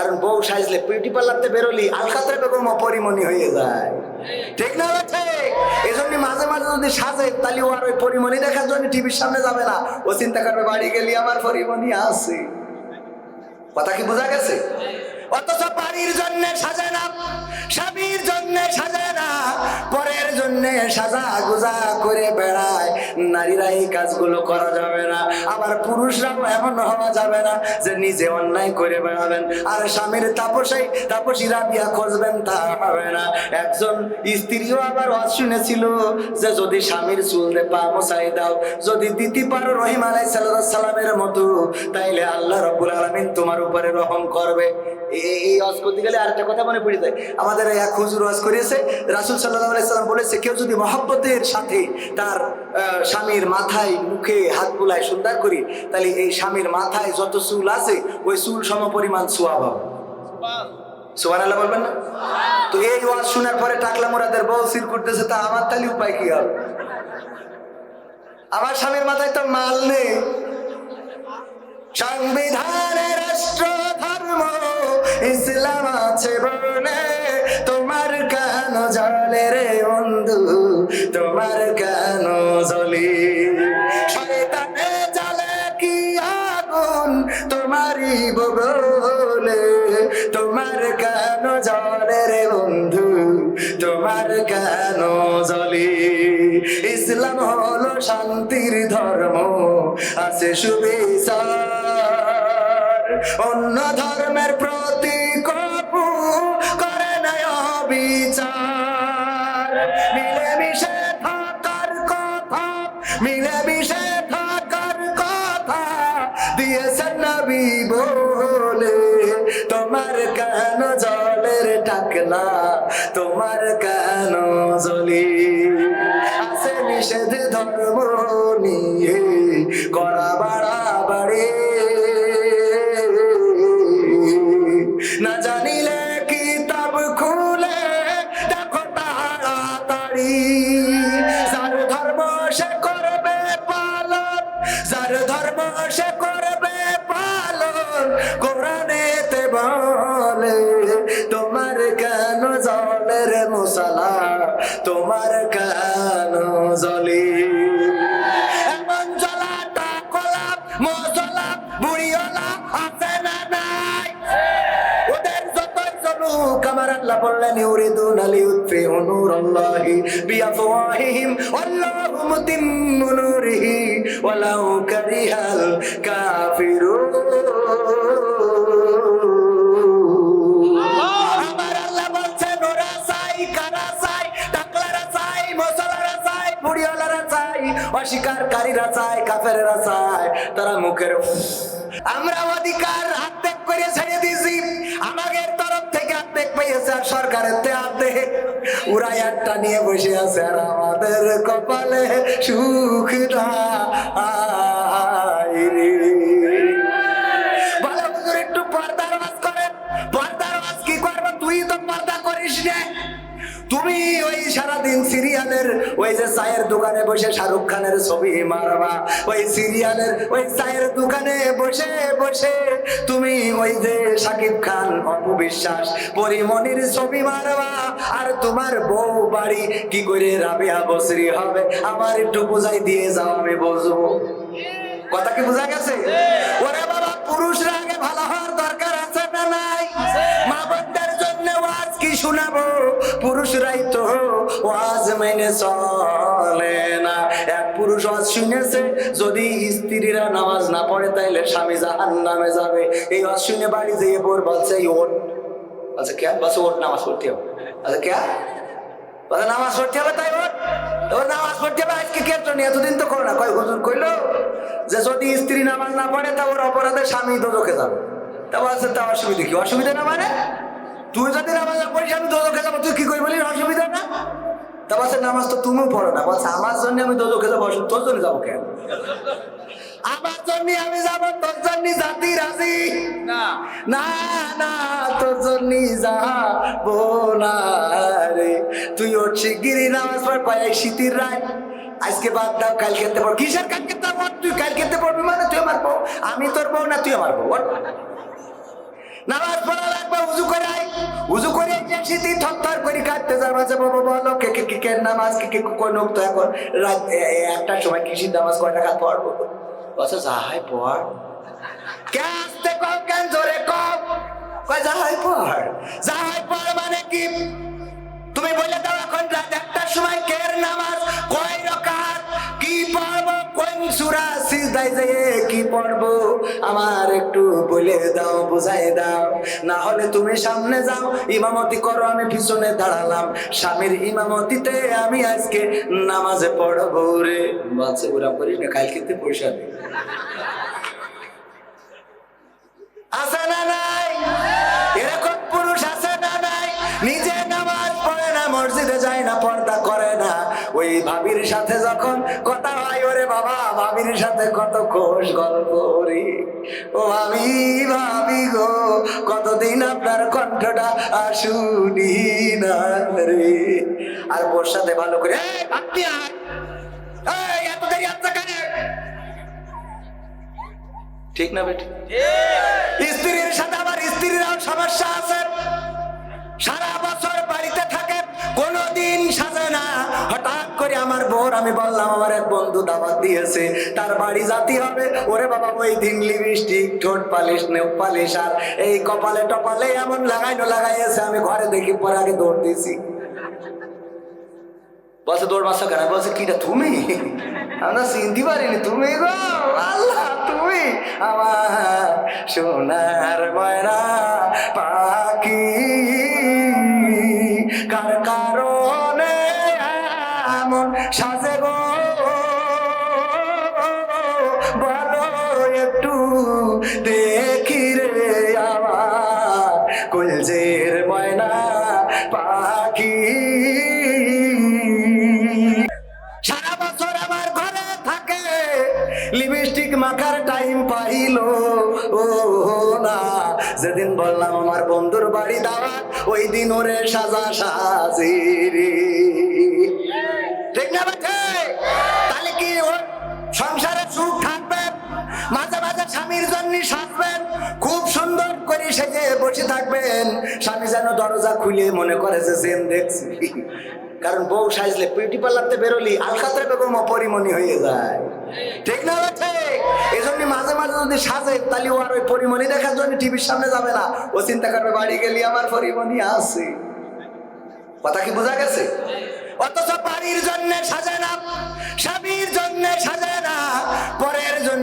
কারণ বউ সাজলে বিউটি পার্লারতে বেরোলি আলকাতরা বেগম অপরিমণি হয়ে যায়। ঠিক না ঠিক? মাঝে মাঝে যদি সাজে, তাহলে ও আর ওই পরিমণি দেখার জন্য টিভির সামনে যাবে না। ও চিন্তা করবে, বাড়ি গেলি আমার পরিমণি আছে। কথা কি বোঝা গেছে? অথচ বাড়ির জন্য সাজায় না স্বামীর জন্য সাজায় না পরের জন্য সাজা গুজা করে বেড়ায় নারীরা এই কাজগুলো করা যাবে না, আবার পুরুষরাও এমন হওয়া যাবে না যে নিজে অন্যায় করে বেড়াবেন। আর স্বামীর তাপসেই তাপসীরা বিয়া খুঁজবেন তা হবে না। একজন স্ত্রীও আবার ওয়াজ শুনেছিল যে যদি স্বামীর চুলতে পা মশাই দাও, যদি দিতে পারো রহিম আলাই সালামের মতো, তাইলে আল্লাহ রব্বুল আলমিন তোমার উপরে রহম করবে। এই- ওয়াজ করতে গেলে আরেকটা কথা মনে পড়ে যায়। আমাদের এক হুজুর ওয়াজ করিয়েছে, রাসুল সাল্লাহ সাল্লাম বলেছে, কেউ যদি মহব্বতের সাথে তার স্বামীর মাথায় মুখে হাত বুলায় সুন্দর করি, তাহলে এই স্বামীর মাথায় যত চুল আছে, ওই চুল সম পরিমাণ হবে সুবান আল্লাহ বলবেন না? তো এই ওয়াজ শোনার পরে টাকলা মোরাদের বউ সির করতেছে, তা আমার তাহলে উপায় কি হবে? আমার স্বামীর মাথায় তো মাল নেই। সংবিধানে রাষ্ট্র, ধর্ম, ইসলাম আছে বলে তোমার কেন জলে রে বন্ধু? তোমার কেন জলি শয়তানে জলে কি আগুন? তোমারই বগলে। তোমার কেন জলে রে বন্ধু? তোমার কেন জলি ইসলাম হলো শান্তির ধর্ম। আছে সুবিচার। অন্য ধর্মের প্রতি কপু করে নাই বিচার মিলেমিশে থাকার কথা, মিলেমিশে থাকার কথা দিয়েছেন নবী বলে। তোমার কেন জলের টাকলা, তোমার কেন জলি? আছে নিষেধ ধর্ম ওয়াল্লাহু মুতিম্মু নূরিহি, ওয়ালাউ কারিহাল কাফিরুন। চাই, কারা চাই? চাই, মশলারা চাই অস্বীকারীরা চাই কাফেরেরা চাই, তারা মুখের আমরা অধিকার আত্মেক করে ছেড়ে দিয়েছি। পেয়েছে সরকারের তে ওরা একটা নিয়ে বসে আছে আর আমাদের কপালে সুখ না। ভালো হুজুর, একটু পর্দার ওয়াজ করেন। পর্দার ওয়াজ কি করবে? তুই তো পর্দা করিস না। তুমি ওই সারাদিন সিরিয়ালের ওই যে চায়ের দোকানে বসে শাহরুখ খানের ছবি মারবা ওই সিরিয়ালের ওই চায়ের দোকানে বসে বসে তুমি ওই যে সাকিব খান অপবিশ্বাস পরিমণির ছবি মারবা আর তোমার বউ বাড়ি কি করে রাবিয়া বসরি হবে? আমার একটু বোঝাই দিয়ে যাও আমি বুঝব। কথা কি বোঝা গেছে? ওরে বাবা পুরুষরা আগে ভালো হওয়ার দরকার শোনাবো, পুরুষরাই তো ওয়াজ মেনে চলে না। এক পুরুষ ওয়াজ শুনেছে, যদি স্ত্রীরা নামাজ না পড়ে, তাইলে স্বামী জাহান নামে যাবে। এই ওয়াজ শুনে বাড়ি যেয়ে বোর বলছে, "এই ওঠ আচ্ছা কে? বলছে, ওট নামাজ পড়তে হবে। আচ্ছা কে? বলে নামাজ পড়তে হবে, তাই ওর ওর নামাজ পড়তে হবে, আজকে কে তো এতদিন তো করো না। কয়, হুজুর কইলো যে, যদি স্ত্রী নামাজ না পড়ে তা ওর অপরাধে স্বামী দোজখে যাবে। তা বলছে তা অসুবিধা কি? অসুবিধা না মানে? তুই যদি নামাজ পড়িস আমি দোজখে যাব তুই কি কই বলি? অসুবিধা না? তা বলছে নামাজ তো তুমিও পড়ো না। বলছে আমার জন্য আমি দোজখে যাব তোর জন্য যাব কেন? আমার জন্য আমি যাব তোর জন্য জাতি রাজি। না। না তোর জন্য যাব না রে। তুই ওর শিগগিরি নামাজ পড় পাই শীতের রায়। আজকে বাদ দাও কাল খেতে পড়। কিসের কাল খেতে পড়? তুই কাল খেতে পড়বি মানে তুই আমার বউ? আমি তোর বউ না তুই আমার বউ। নামাজ পড়া থরথর করে কাঁদতে বাবা বলো কে কে কে নামাজ, কে কে কোন তো এখন রাত একটার সময় কৃষির নামাজ কয় টাকা পড়ব বলছে, যাহাই পড় কে আসতে কম কেন জোরে কম কয়, যাহাই পড় পড় মানে কি? তুমি বলে দাও এখন রাত একটার সময় কের নামাজ? সিজদায় যেয়ে কি পড়ব? আমার একটু বলে দাও, বুঝাই দাও। না হলে তুমি সামনে যাও, ইমামতি করো, আমি পিছনে দাঁড়ালাম। স্বামীর ইমামতিতে আমি আজকে নামাজে পড়ব রে। বলছে, ওরা করিস না কাল কিন্তু পয়সা নেই আসা না ভাবির সাথে যখন কথা হয় ওরে বাবা ভাবির সাথে কত খোশ গল্প করি ও ভাবি ভাবি গো কতদিন আপনার কণ্ঠটা শুনি না রে। আর বোর সাথে ভালো করে আপনি এত দেরি কেন?" ঠিক না বেটি? স্ত্রীর সাথে আমার স্ত্রীরাও সমস্যা আছে। সারা বছর কোনোদিন সাজে না হঠাৎ করে আমার বোর আমি বললাম, আমার এক বন্ধু দাওয়াত দিয়েছে, তার বাড়ি জাতি হবে। ওরে বাবা, ওই দিন লিপস্টিক ঠোঁট পালিশ নেও পালিশ, আর এই কপালে টপালে এমন লাগাইনো লাগাইয়েছে, আমি ঘরে দেখি পরে আগে দৌড় দিয়েছি। বলছে, দৌড় বাসা কেন? বলছে, কিটা, তুমি? আমরা চিনতে পারিনি, তুমি গো, আল্লাহ, তুমি আমার সোনার ময়না পাখি। লিপস্টিক মাখার টাইম পাইলো। ও না। যেদিন বললাম আমার বন্ধুর বাড়ি দাওয়াত, ওই দিন ওরে সাজা সাজি। ঠিক না তাহলে কি ওর সংসারে সুখ থাকবে? মাঝে মাঝে স্বামীর জন্য সাজবেন। খুব সুন্দর করে সেজে বসে থাকবেন। স্বামী যেন দরজা খুলে মনে করে যে, জেন দেখছি। কারণ বউ সাজলে বিউটি পার্লারতে বেরোলি আলকাতরা বেগম অপরিমণি হয়ে যায়। ঠিক না ঠিক? এই মাঝে মাঝে যদি সাজে, তাহলে ও আর ওই পরিমণি দেখার জন্য টিভির সামনে যাবে না। ও চিন্তা করবে, বাড়ি গেলি আমার পরিমণি আছে। কথা কি বোঝা গেছে? অথচ বাড়ির জন্য সাজে না স্বামীর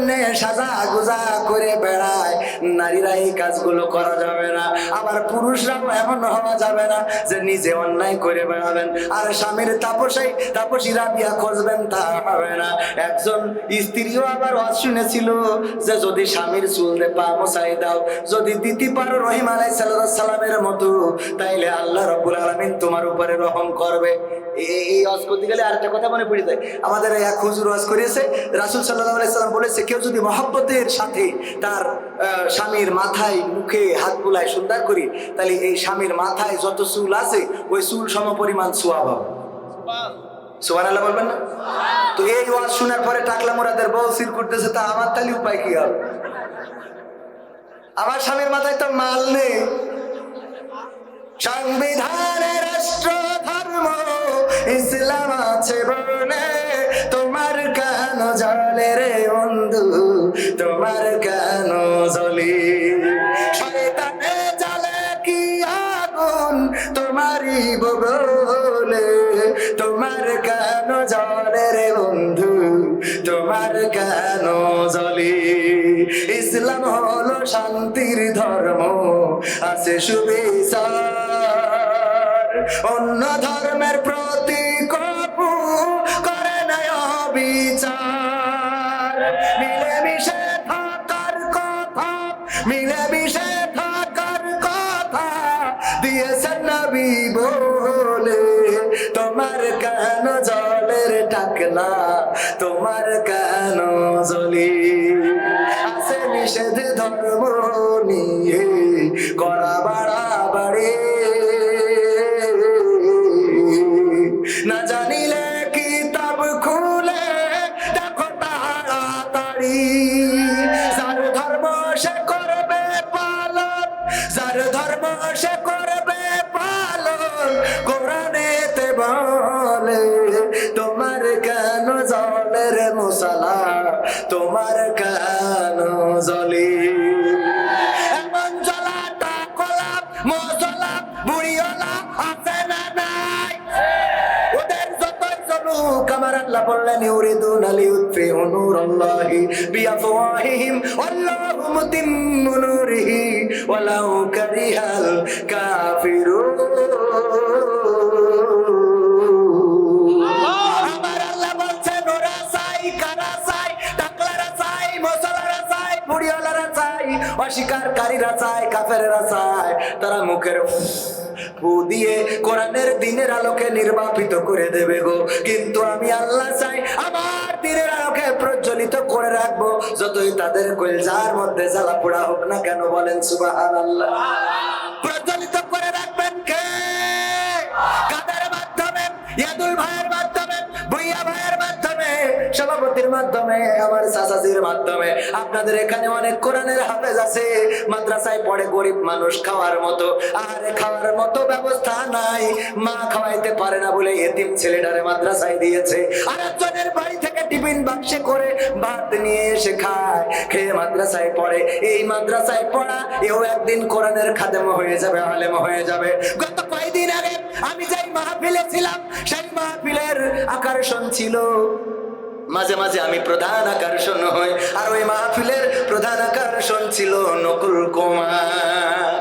জন্য সাজা গুজা করে বেড়ায়। নারীরা এই কাজগুলো করা যাবে না। আবার পুরুষরাও এমন হওয়া যাবে না যে নিজে অন্যায় করে বেড়াবেন। আর স্বামীর তাপসাই তাপসীরা বিয়া খুঁজবেন তা হবে না। একজন স্ত্রীও আবার ওয়াজ শুনেছিল যে যদি স্বামীর চুলতে পা মশাই দাও, যদি দিতে পারো রহিম আলাই সালামের মতো, তাইলে আল্লাহ রবুল আলমিন তোমার উপরে রহম করবে। এই ওয়াজ করতে গেলে আরেকটা কথা মনে পড়ে যায়। আমাদের এক হুজুর ওয়াজ করিয়েছে রাসুল সাল্লাহ আলাইসাল্লাম বলেছে কেউ যদি মহব্বতের সাথে তার স্বামীর মাথায় মুখে হাত বুলায় সুন্দর করি তাহলে এই স্বামীর মাথায় যত চুল আছে ওই চুল সম পরিমাণ সোয়াব হবে। সুবান আল্লাহ বলবেন না? তো এই ওয়াজ শোনার পরে টাকলা মোরাদের বউ সির করতেছে তা আমার তাহলে উপায় কি হবে? আমার স্বামীর মাথায় তো মাল নেই। সংবিধানে রাষ্ট্র ধর্ম ইসলাম আছে বলে তোমার কেন জলে রে বন্ধু? তোমার কেন জলি? শয়তানে জলে কি আগুন? তোমারই বগলে। তোমার কেন জলে রে বন্ধু? তোমার কেন জলি? ইসলাম হলো শান্তির ধর্ম, আছে সুবিচার। অন্য ধর্মের প্রতি কপু করে না বিচার মিলেমিশে থাকার কথা, মিলেমিশে থাকার কথা দিয়েছেন নবী বলে। তোমার কেন জলের টাকলা, তোমার কেন জলি? আছে নিষেধ ধর্ম নিয়ে করা বাড়াবাড়ি আমার আল্লাহ বললেন ইউরিদুন লিউতফিউ নূরাল্লাহি বিআফওয়াহিহিম আল্লাহু মুতিম্মু নূরিহি ওয়ালাউ কারিহাল কাফিরুন। অস্বীকারীরা চাই কাফেরেরা চাই তারা মুখের ফু দিয়ে কোরআনের দিনের আলোকে নির্বাপিত করে দেবে গো। কিন্তু আমি আল্লাহ চাই, আমার দিনের আলোকে প্রজ্বলিত করে রাখব। যতই তাদের কলজার মধ্যে জ্বালা পোড়া হোক না কেন বলেন সুবাহান আল্লাহ প্রজ্বলিত করে রাখবেন কে? কাদের মাধ্যমে? ইয়াদুল ভাইয়ের মাধ্যমে? ভুইয়া ভাইয়ের সভাপতির মাধ্যমে, আমার চাচাজির মাধ্যমে। আপনাদের এখানে অনেক কোরআনের হাফেজ আছে। মাদ্রাসায় পড়ে গরিব মানুষ খাওয়ার মতো। আর খাওয়ার মতো ব্যবস্থা নাই। মা খাওয়াইতে পারে না বলে এতিম ছেলেটারে মাদ্রাসায় দিয়েছে। আর একজনের বাড়ি থেকে টিফিন বাক্সে করে ভাত নিয়ে এসে খায়। খেয়ে মাদ্রাসায় পড়ে। এই মাদ্রাসায় পড়া, এও একদিন কোরআনের খাদেম হয়ে যাবে, আলেম হয়ে যাবে। গত কয়েকদিন আগে আমি যেই মাহফিলে ছিলাম, সেই মাহফিলের আকর্ষণ ছিল মাঝে মাঝে আমি প্রধান আকর্ষণ হই আর ওই মাহফিলের প্রধান আকর্ষণ ছিল নকুল কুমার।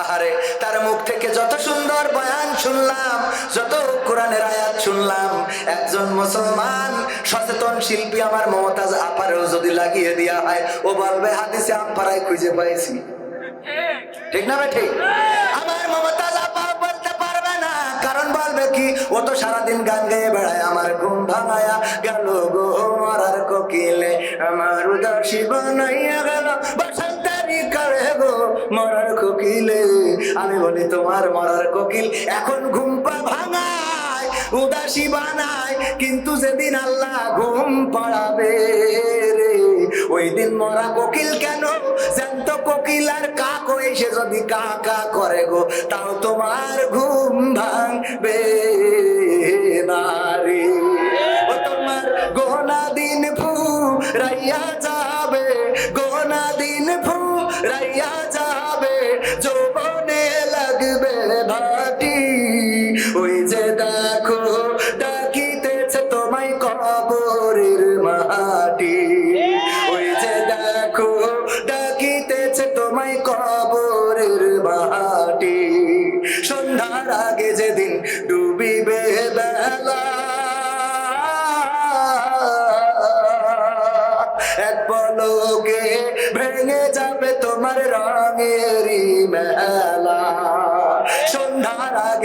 আহারে তার মুখ থেকে যত সুন্দর বয়ান শুনলাম যত কোরআনের আয়াত শুনলাম একজন মুসলমান সচেতন শিল্পী আমার মমতাজ আপারেও যদি লাগিয়ে দেওয়া হয় ও বলবে হাদিসে আপারাই খুঁজে পাইছি। ঠিক না ভাই ঠিক? আমার মমতাজ কি ও তো সারাদিন গান গেয়ে বেড়ায়। আমার ঘুম ভাঙায়া গেল গো মরার কোকিলে। আমার উদাসী বানাইয়া গেল বসন্তারি করে গো, মরার কোকিলে। আমি বলি, তোমার মরার কোকিল এখন ঘুম পা ভাঙায়, উদাসী বানায়, কিন্তু যেদিন আল্লাহ ঘুম পাড়াবে রে। ওই দিন মরা কোকিল কেন? জ্যান্ত কোকিল আর কাক এসে যদি কা কা করে গো, তাও তোমার ঘুম ভাঙবে না রে। ও তোমার গোনা দিন ফু রাইয়া যাবে, গোনা দিন ফু রাইয়া যাবে, যৌবনে লাগবে ভাটি। ওই যে দেখো ডাকিতেছে তোমায় কবরের মাটি।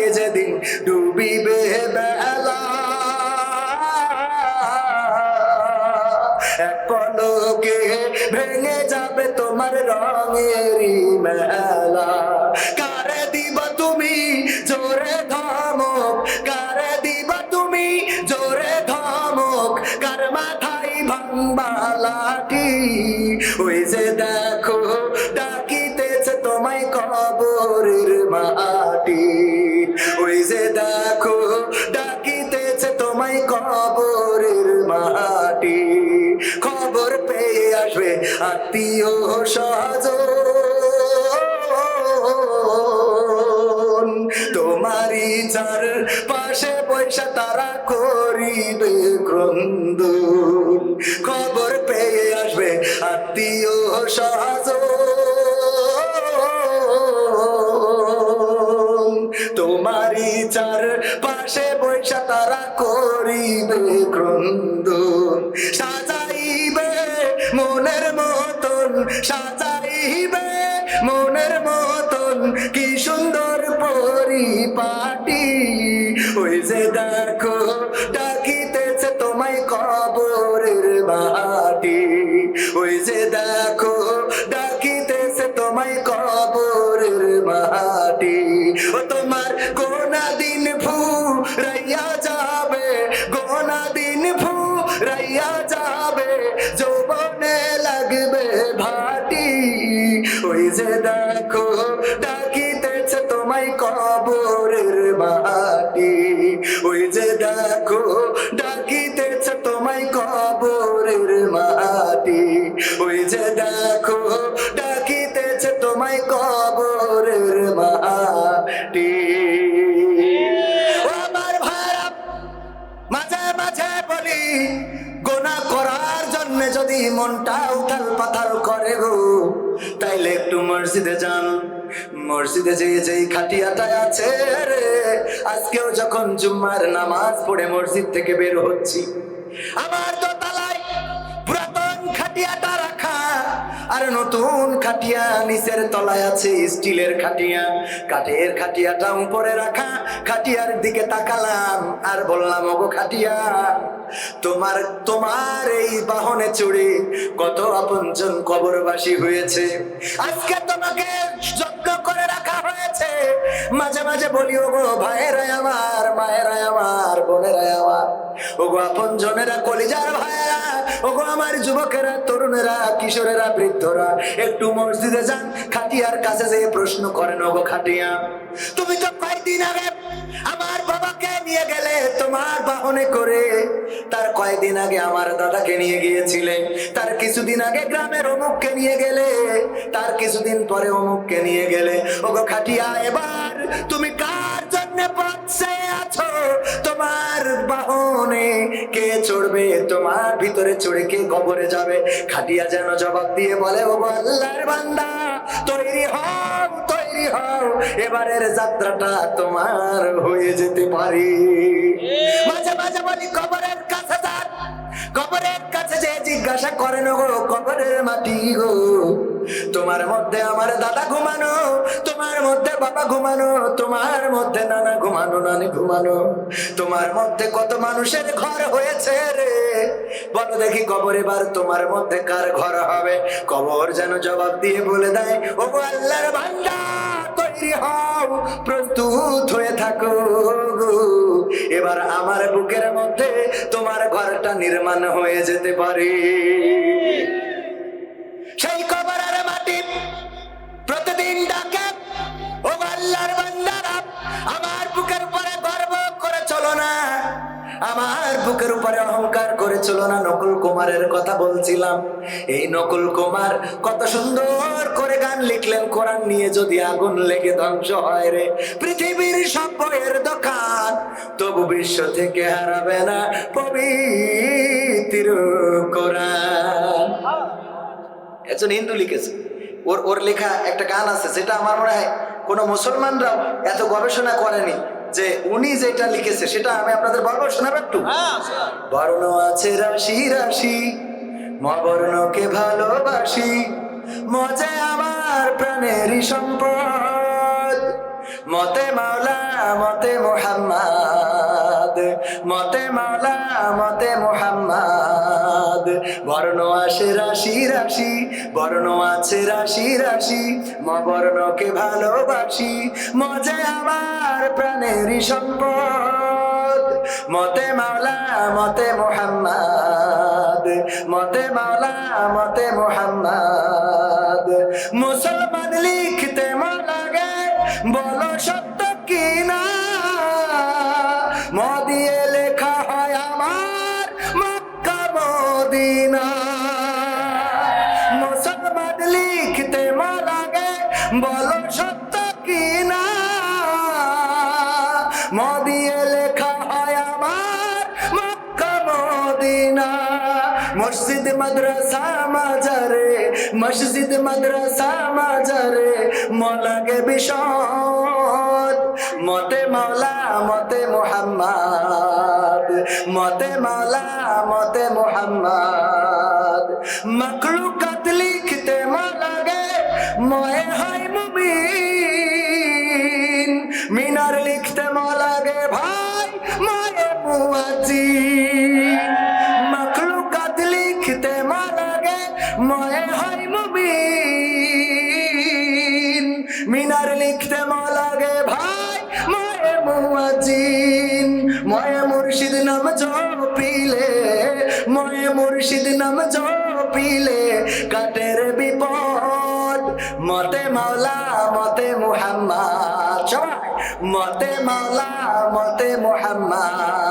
আগে যেদিন ডুবিবে বেলা। এক পলকে ভেঙে যাবে তোমার রঙেরই মেলা। আত্মীয় সহজ। তোমারই চার পাশে পয়সা তারা করিবে ক্রন্দ খবর পেয়ে আসবে আত্মীয় সহজ। তোমারই চার পাশে পয়সা তারা করিবে ক্রন্দ সাজাইবে মনের মতন সাজাইবে মনের মতন কি সুন্দর পরিপাটি। ওই যে দেখো মাটি। ওই যে দেখো, ডাকিতেছে তোমায় কবরের মাটি। ওই যে দেখো, ডাকিতেছে তোমায় কবরের মাটি। আমার ভাড়া মাঝে মাঝে বলি, গোনা করার জন্যে যদি মনটা উথাল পাতাল করে গো, তাইলে একটু মসজিদে যান। মসজিদে যে যেই খাটিয়াটা আছে রে, আজকেও যখন জুম্মার নামাজ পড়ে মসজিদ থেকে বের হচ্ছি। আমার আর নতুন খাটিয়া, নিচের তলায় আছে স্টিলের খাটিয়া। কাঠের খাটিয়াটা উপরে রাখা, খাটিয়ার দিকে তাকালাম, আর বললাম, ওগো খাটিয়া, তোমার তোমার এই বাহনে চড়ে কত আপনজন কবরবাসী হয়েছে। আজকে তোমাকে যজ্ঞ করে রাখা হয়েছে। মাঝে মাঝে বলি, ওগো ভাইয়েরা আমার মায়েরা আমার বোনেরা আমার। ওগো আপন জনেরা কলিজার ভাইয়েরা, ওগো আমার যুবকেরা, তরুণেরা, কিশোরেরা, বৃদ্ধরা, একটু মসজিদে যান, খাটিয়ার কাছে যেয়ে প্রশ্ন করেন, ওগো খাটিয়া, তুমি তো কয়েকদিন আগে আমার বাবাকে নিয়ে গেলে, তোমার বাহনে করে, তার কয়েকদিন আগে আমার দাদাকে নিয়ে গিয়েছিলে, তার কিছুদিন আগে গ্রামের অমুককে নিয়ে গেলে, তার কিছুদিন পরে অমুককে নিয়ে গেলে, ওগো খাটিয়া, এবার তুমি কার জন্য পথে আছো তোমার বাহনে কে চড়বে? তোমার ভিতরে চড়ে কে কবরে যাবে? খাটিয়া যেন জবাব দিয়ে বলে ও আল্লাহর বান্দা তৈরি হও তৈরি হও এবারের যাত্রাটা তোমার হয়ে যেতে পারে। মাঝে মাঝে বলি কবরের কাছে যান। কবরের কাছে যে জিজ্ঞাসা করেন গো কবরের মাটি গো? তোমার মধ্যে আমার দাদা ঘুমানো, তোমার মধ্যে বাবা ঘুমানো, তোমার মধ্যে নানা ঘুমানো, নানি ঘুমানো। তোমার মধ্যে কত মানুষের ঘর হয়েছে রে? বলো দেখি কবর এবার তোমার মধ্যে কার ঘর হবে? কবর যেন জবাব দিয়ে বলে দেয় ও আল্লাহর বান্দা তৈরি হও, প্রস্তুত হয়ে থাকো এবার আমার বুকের মধ্যে তোমার ঘরটা নির্মাণ হয়ে যেতে পারে। সেই কবরের মাটি প্রতিদিন ডাকে, ও আল্লাহর বান্দারা, আমার বুকের উপরে গর্ব করে চলো না। আমার বুকের উপরে অহংকার করে চলো না, নকুল কুমারের কথা বলছিলাম। এই নকুল কুমার কত সুন্দর করে গান লিখলেন, কোরআন নিয়ে যদি আগুন লেগে ধ্বংস হয় রে, পৃথিবীর সব বইয়ের দোকান তবু বিশ্ব থেকে হারাবে না পবিত্র কোরআন। একজন হিন্দু লিখেছে, ওর ওর লেখা একটা গান আছে, যেটা আমার মনে হয় কোনো মুসলমানরাও এত গবেষণা করেনি যে উনি যেটা লিখেছে সেটা আমি আপনাদের বলব শোনাবো একটু? বর্ণ আছে রাশি রাশি মবর্ণকে ভালোবাসি মজে আমার প্রাণেরই সম্পদ। মতে মাওলা মতে মোহাম্মদ। মতে মাওলা, মতে মোহাম্মদ। বর্ণ আসে রাশি রাশি, বর্ণ আছে রাশি রাশি মবর্ণকে ভালোবাসি। মজে আমার প্রাণেরই সম্পদ। মতে মাওলা, মতে মোহাম্মদ। মতে মাওলা, মতে মোহাম্মদ। মুসলমান লিখতে মন লাগে, বলো সত্য মাদ্রাসা মাজারে, মসজিদ মাদ্রাসা মাজারে মলাগে বিষদ মতে মাওলা, মতে মোহাম্মদ। মতে মাওলা, মতে মোহাম্মদ। মখলুকাত লিখতে মলাগে ময়ে হয় মুবিন মিনার লিখতে মলাগে ভাই, মায়ে মুয়াজ্জিন। ময়ে হয় মুবিন মিনার লিখতে মলাগে ভাই ময়ে মুয়াজ্জিন। ময়ে মুর্শিদ নাম জপিলে, ময়ে মুর্শিদ নাম জপিলে, কাটের বিপদ। মতে মাওলা, মতে মুহাম্মদ মতে মাওলা, মতে মোহাম্মদ।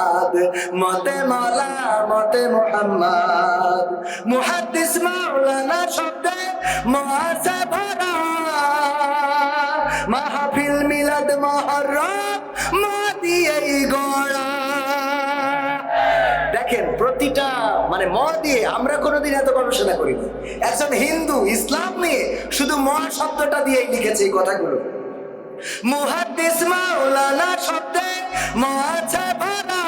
মতে মাওলা, মতে মোহাম্মদ। মুহাদ্দিস মাওলানা শব্দে মহাসে ভরা। মাহফিল মিলাদ মহরম দেখেন, প্রতিটা মানে ম দিয়ে আমরা কোনোদিন এত গবেষণা করিনি। একজন হিন্দু, ইসলাম নিয়ে শুধু ম শব্দটা দিয়েই লিখেছে এই কথাগুলো। মুহাদ্দিস মাওলানা শব্দে ম আছে ভরা।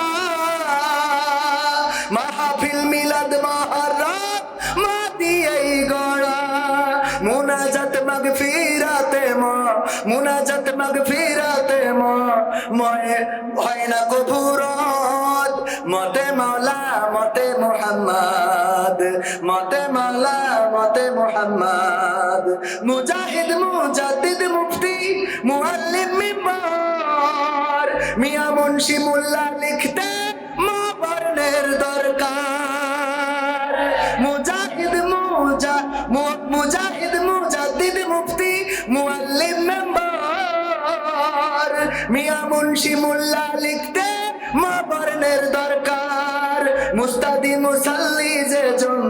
মাহফিল মিলাদ মহরম মা দিয়েই গড়া। মুনাজাত মাগফিরাতে ম, মুনাজাত মাগফিরাতে ম। ময়ে হয় না কবুরত, মতে মাওলা, মতে মুহাম্মদ। মতে মাওলা, মতে মুহাম্মদ। মুজাহিদ, মুজাদ্দিদ, মুফতি, মুআল্লিম, মিম্বার। মিয়া মুন্সি, মোল্লা লিখতে মা বর্ণের দরকার। মুজাহিদ, মুজা মুজাহিদ, মুজাদ্দিদ, মুফতি, মুআল্লিম, মেম্বার। মিয়া মুন্সি মোল্লা লিখতে মা বর্ণের দরকার। মুস্তাদি মুসাল্লি যে জন,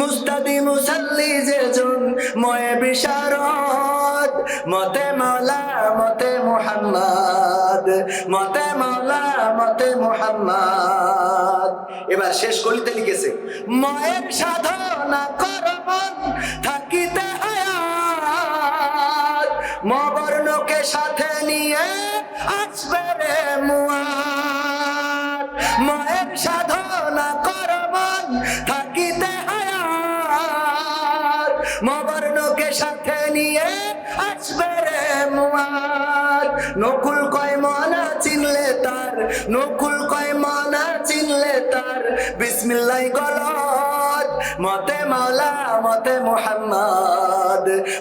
মুস্তাদি মুসাল্লি যে জন, ময়ে বিশারদ, মতে মালা মতে মুহাম্মদ, মতে মাওলা, মতে মুহাম্মদ। এবার শেষ কলিতে লিখেছে, ময়ের সাধনা করমন থাকিতে হায়াত। মবর্ণকে সাথে নিয়ে আসবে রে ময়ের। সাধনা করমন থাকিতে হায়াত মবর্ণকে সাথে নিয়ে আসবে রে মুয়াত নকুল কয় মনা চিনলে তার, নকুল কয় মনা চিনলে তার। বিসমিল্লাহ গলত, মতে মাওলা, মতে মুহাম্মদ।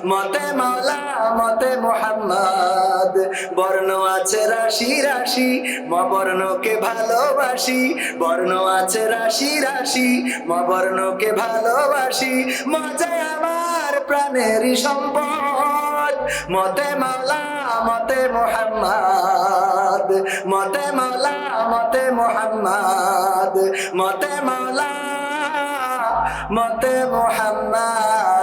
মতে মাওলা, মতে মুহাম্মদ। বর্ণ আছে রাশি রাশি ম বর্ণকে ভালোবাসি। বর্ণ আছে রাশি রাশি ম বর্ণকে ভালোবাসি। মজা আমার প্রাণেরই সম্পদ। মতে মাওলা, মতে মোহাম্মদ। মতে মাওলা, মতে মোহাম্মদ। মতে মাওলা, মতে মোহাম্মদ।